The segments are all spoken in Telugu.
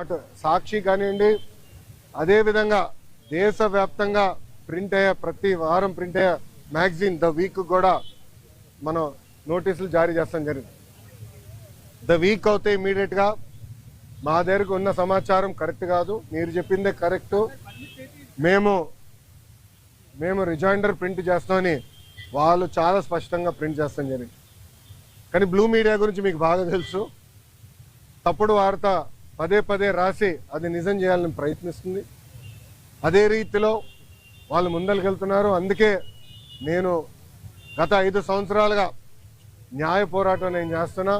అటు సాక్షి కానివ్వండి అదేవిధంగా దేశవ్యాప్తంగా ప్రింట్ అయ్యే ప్రతి వారం ప్రింట్ అయ్యే మ్యాగజైన్ ద వీక్ కూడా మనం నోటీసులు జారీ చేస్తాం జరిగింది. ద వీక్ అవుతే ఇమీడియట్గా మా దగ్గరకు ఉన్న సమాచారం కరెక్ట్ కాదు మీరు చెప్పిందే కరెక్ట్. మేము మేము రిజైండర్ ప్రింట్ చేస్తామని వాళ్ళు చాలా స్పష్టంగా ప్రింట్ చేస్తాం జరిగింది. కానీ బ్లూ మీడియా గురించి మీకు బాగా తెలుసు. తప్పుడు వార్త పదే పదే రాసి అది నిజం చేయాలని ప్రయత్నిస్తుంది. అదే రీతిలో వాళ్ళు ముందరికెళ్తున్నారు అందుకే నేను గత ఐదు సంవత్సరాలుగా న్యాయ పోరాటం నేను చేస్తున్నా.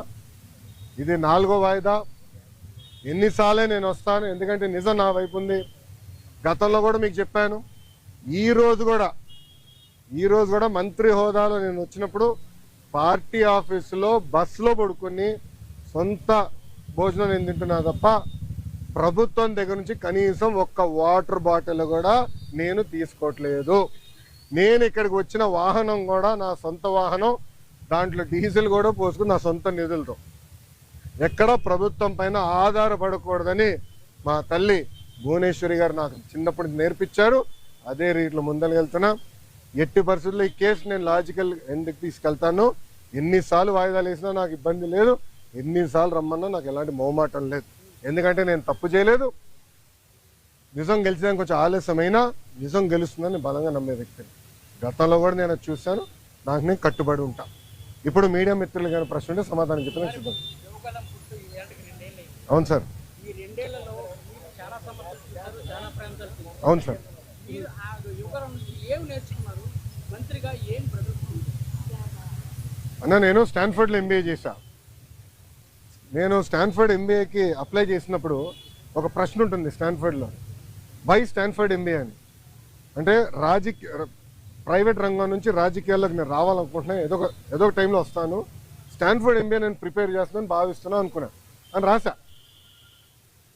ఇది నాలుగో వాయిదా. ఎన్నిసార్లే నేను వస్తాను. ఎందుకంటే నిజం నా వైపు ఉంది. గతంలో కూడా మీకు చెప్పాను. ఈ రోజు కూడా ఈ రోజు కూడా మంత్రి హోదాలో నేను వచ్చినప్పుడు పార్టీ ఆఫీసులో బస్సులో పడుకొని సొంత భోజనం నేను తింటున్నా తప్ప ప్రభుత్వం దగ్గర నుంచి కనీసం ఒక్క వాటర్ బాటిల్ కూడా నేను తీసుకోవట్లేదు. నేను ఇక్కడికి వచ్చిన వాహనం కూడా నా సొంత వాహనం దాంట్లో డీజిల్ కూడా పోసుకుని నా సొంత నిధులతో. ఎక్కడ ప్రభుత్వం పైన ఆధారపడకూడదని మా తల్లి భువనేశ్వరి గారు నాకు చిన్నప్పటి నేర్పించారు. అదే రీతిలో ముందరకెళ్తున్నా ఎట్టి పరిస్థితుల్లో ఈ కేసు నేను లాజికల్ ఎందుకు తీసుకెళ్తాను? ఎన్నిసార్లు వాయిదాలు వేసినా నాకు ఇబ్బంది లేదు. ఎన్నిసార్లు రమ్మన్నా నాకు ఎలాంటి మొహమాటం లేదు. ఎందుకంటే నేను తప్పు చేయలేదు. నిజం గెలిచడానికి కొంచెం ఆలస్యమైనా నిజం గెలుస్తుందని బలంగా నమ్మే వ్యక్తిని. గతంలో కూడా నేను చూశాను. నాకు నేను కట్టుబడి ఉంటా. ఇప్పుడు మీడియా మిత్రులు కానీ ప్రశ్న ఉంటే సమాధానం చెప్పిన చూద్దాం అవును సార్. అవును సార్. అన్న నేను స్టాన్ఫర్డ్లో ఎంబీఏ చేశా. నేను స్టాన్ఫర్డ్ ఎంబీఏకి అప్లై చేసినప్పుడు ఒక ప్రశ్న ఉంటుంది స్టాన్ఫర్డ్లో. బై స్టాన్ఫర్డ్ ఎంబీఏ అని? అంటే రాజకీయ ప్రైవేట్ రంగం నుంచి రాజకీయాల్లోకి నేను రావాలనుకుంటున్నాను ఏదో ఒక ఏదో ఒక టైంలో వస్తాను స్టాన్ఫర్డ్ ఎంబీఏ నేను ప్రిపేర్ చేస్తున్నాను భావిస్తున్నాను అనుకున్నా అని రాసా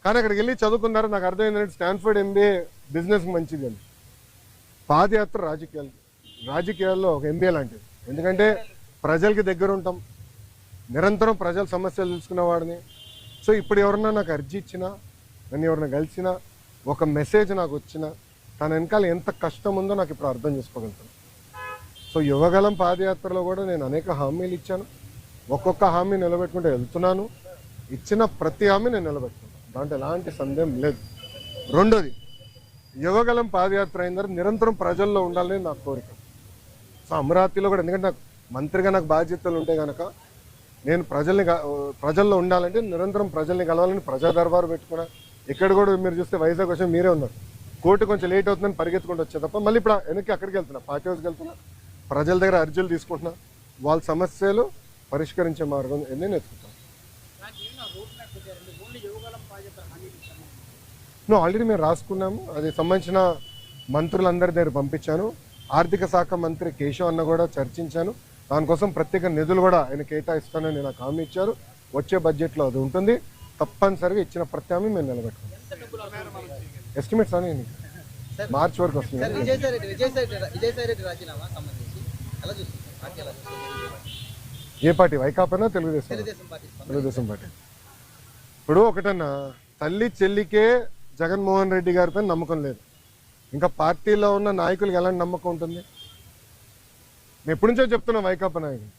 కానీ అక్కడికి వెళ్ళి చదువుకున్నారు నాకు అర్థమైందంటే స్టాన్ఫర్డ్ ఎంబీఏ బిజినెస్కి మంచిది అని. పాదయాత్ర రాజకీయాలు రాజకీయాల్లో ఒక ఎంబీఏ లాంటిది. ఎందుకంటే ప్రజలకి దగ్గర ఉంటాం నిరంతరం ప్రజల సమస్యలు తెలుసుకునేవాడిని సో ఇప్పుడు ఎవరన్నా నాకు అర్జీ ఇచ్చినా నన్ను ఎవరైనా కలిసినా ఒక మెసేజ్ నాకు వచ్చినా తన వెనకాల ఎంత కష్టం ఉందో నాకు ఇప్పుడు అర్థం చేసుకోగలుగుతాను. సో యువగలం పాదయాత్రలో కూడా నేను అనేక హామీలు ఇచ్చాను. ఒక్కొక్క హామీ నిలబెట్టుకుంటూ వెళ్తున్నాను. ఇచ్చిన ప్రతి హామీ నేను నిలబెట్టుకున్నాను దాంట్లో ఎలాంటి సందేహం లేదు. రెండోది యువగలం పాదయాత్ర అయిన తర్వాత నిరంతరం ప్రజల్లో ఉండాలని నా కోరిక. సో అమరావతిలో కూడా ఎందుకంటే నాకు మంత్రిగా నాకు బాధ్యతలు ఉంటే కనుక నేను ప్రజల్ని ప్రజల్లో ఉండాలంటే నిరంతరం ప్రజల్ని కలవాలని ప్రజా దర్బారు పెట్టుకున్నా ఇక్కడ కూడా మీరు చూస్తే వైజాగ్ వచ్చి మీరే ఉన్నారు. కోర్టు కొంచెం లేట్ అవుతుందని పరిగెత్తుకుంటూ వచ్చే తప్ప మళ్ళీ ఇప్పుడు వెనక్కి అక్కడికి వెళ్తున్నా పార్టీ హౌస్కి వెళ్తున్నా ప్రజల దగ్గర అర్జీలు తీసుకుంటున్నా వాళ్ళ సమస్యలు పరిష్కరించే మార్గం నేను ఎత్తుకుంటాను నువ్వు ఆల్రెడీ మేము రాసుకున్నాము అది సంబంధించిన మంత్రులందరి దగ్గర పంపించాను ఆర్థిక శాఖ మంత్రి కేశవ్ అన్న కూడా చర్చించాను దానికోసం ప్రత్యేక నిధులు కూడా ఆయన కేటాయిస్తానని నాకు హామీ ఇచ్చారు. వచ్చే బడ్జెట్లో అది ఉంటుంది. తప్పనిసరిగా ఇచ్చిన ప్రతి హామీ మేము నిలబెట్టుకుంటాం. ఎస్టిమేట్స్ అని మార్చ్ వరకు వస్తుంది. ఏ పార్టీ? వైకాపానా తెలుగుదేశం. తెలుగుదేశం పార్టీ ఇప్పుడు ఒకటన్నా తల్లి చెల్లికే జగన్మోహన్ రెడ్డి గారిపై నమ్మకం లేదు. ఇంకా పార్టీలో ఉన్న నాయకులకు ఎలాంటి నమ్మకం ఉంటుంది? నేను ఎప్పటి నుంచో చెప్తున్నా వైకాపా నాయకుడు.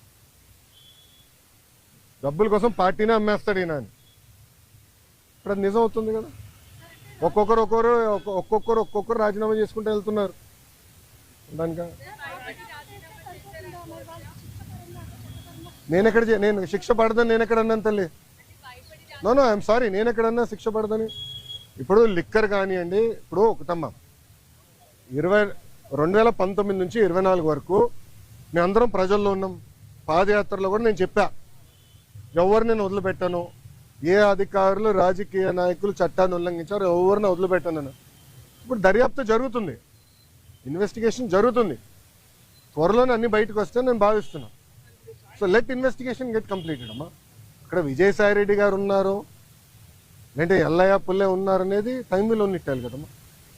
డబ్బుల కోసం పార్టీనే అమ్మేస్తాడు ఈయన అని ఇప్పుడు అది నిజం అవుతుంది కదా? ఒక్కొక్కరు ఒక్కొక్కరు ఒక్కొక్కరు ఒక్కొక్కరు రాజీనామా చేసుకుంటూ వెళ్తున్నారు. దానిక? నేను ఎక్కడ చే- నేను శిక్ష పడదని నేను ఎక్కడ అన్నాను తల్లి? నో నో ఐఎమ్ సారీ నేను ఎక్కడన్నా శిక్ష పడదని. ఇప్పుడు లిక్కర్ కానివ్వండి ఇప్పుడు ఒకటమ్మా ఇరవై రెండు వేల పంతొమ్మిది నుంచి ఇరవై నాలుగు వరకు మేమందరం ప్రజల్లో ఉన్నాం. పాదయాత్రలో కూడా నేను చెప్పా. ఎవరు నేను వదిలిపెట్టాను? ఏ అధికారులు రాజకీయ నాయకులు చట్టాన్ని ఉల్లంఘించారు ఎవరిని వదిలిపెట్టాను ఇప్పుడు దర్యాప్తు జరుగుతుంది. ఇన్వెస్టిగేషన్ జరుగుతుంది. త్వరలోనే అన్ని బయటకు వస్తే నేను భావిస్తున్నాను so let investigation get completed అమ్మా. ఇక్కడ విజయసాయి రెడ్డి గారు ఉన్నారు. లేదంటే ఎల్లయ్య పుల్లె ఉన్నారు అనేది టైం విల్ ఉన్నట్టాలి కదమ్మా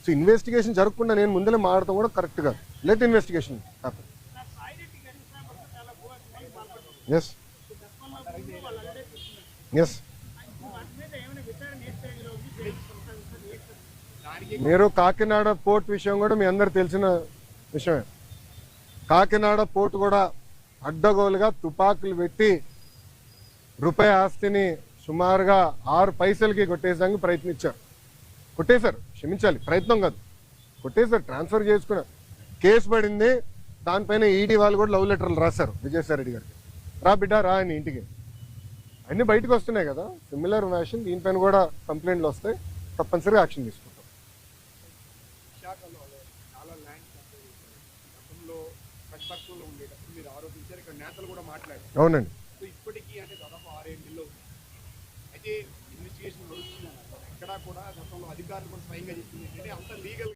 సో ఇన్వెస్టిగేషన్ జరగకుండా నేను ముందరే మాడటం కూడా కరెక్ట్ కాదు. Let investigation happy yes yes మీరు కాకినాడ పోర్ట్ విషయం కూడా మీ అందరు తెలిసిన విషయమే. కాకినాడ పోర్ట్ కూడా అడ్డగోలుగా తుపాకులు పెట్టి రూపాయి ఆస్తిని సుమారుగా ఆరు పైసలకి కొట్టేసానికి ప్రయత్నించారు. కొట్టేశారు. క్షమించాలి. ప్రయత్నం కాదు. కొట్టేశారు. ట్రాన్స్ఫర్ చేసుకున్నారు. కేసు పడింది. దానిపైన ఈడీ వాళ్ళు కూడా లవ్ లెటర్లు రాశారు విజయసాయి రెడ్డి గారికి. రా బిడ్డ రా అని ఇంటికి. అన్ని బయటకు వస్తున్నాయి కదా. సిమిలర్ ఫ్యాషన్ దీనిపైన కూడా కంప్లైంట్లు వస్తాయి. తప్పనిసరిగా యాక్షన్ తీసుకుంటాం. చాలా ల్యాండ్ నేతలు కూడా అవునండి ఇప్పటికీ ఇన్వెస్టిగేషన్ కూడా గతంలో అధికారులు కూడా స్వయంగా చెప్పింది ఏంటంటే అంత లీగల్